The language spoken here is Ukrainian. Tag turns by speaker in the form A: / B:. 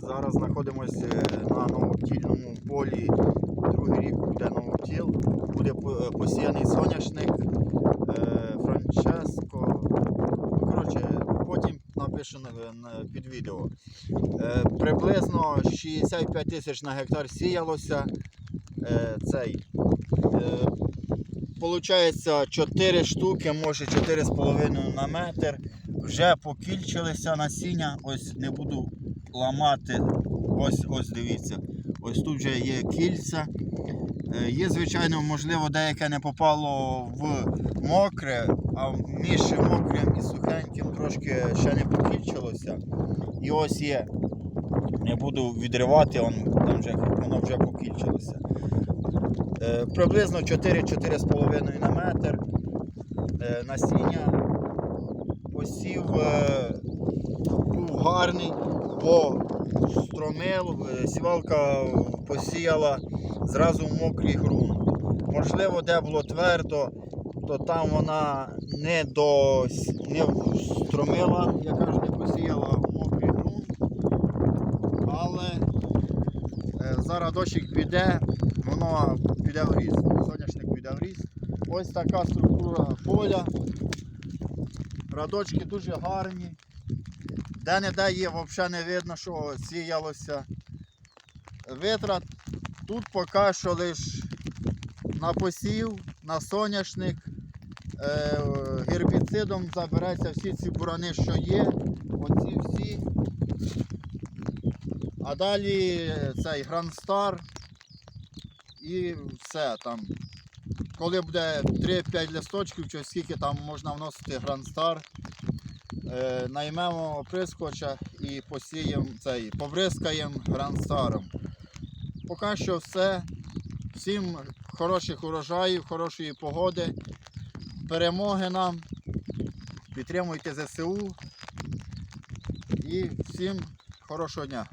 A: Зараз знаходимося на новоптільному полі. Другий рік буде новоптіл. Буде посіяний соняшник е, Франческо. Коротше, потім напишу на- на- під відео. Е, Приблизно 65 тисяч на гектар сіялося. Е, Цей. Е, Получається 4 штуки, може 4,5 на метр. Вже покільчилися насіння. Ось не буду ламати. Ось ось дивіться. Ось тут вже є кільця. Е, Є, звичайно, можливо, деяке не попало в мокре, а між мокрим і сухеньким трошки ще не покільчилося. І ось є. Не буду відривати, там вже, воно вже покільчилося. Е, приблизно 4-4,5 на метр. Е, насіння посів е, був гарний, бо стромил, е, сівалка посіяла зразу в мокрий ґрунт. Можливо, де було твердо, то там вона не до не встромила, я кажу, не посіяла в мокрий ґрунт. Але е, зараз дощик піде, воно піде в ріст. Соняшник піде в ріст. Ось така структура поля. Радочки дуже гарні. Де не де є, взагалі не видно, що сіялося витрат. Тут поки що лише на посів, на соняшник. Е, гербіцидом забереться всі ці бурани, що є. Оці всі. А далі цей Грандстар і все там. Коли буде 3-5 листочків, чи скільки там можна вносити Грандстар, е, наймемо оприскувача і посіємо цей, побризкаємо Грандстаром. Поки що все. Всім хороших урожаїв, хорошої погоди, перемоги нам. Підтримуйте ЗСУ і всім хорошого дня.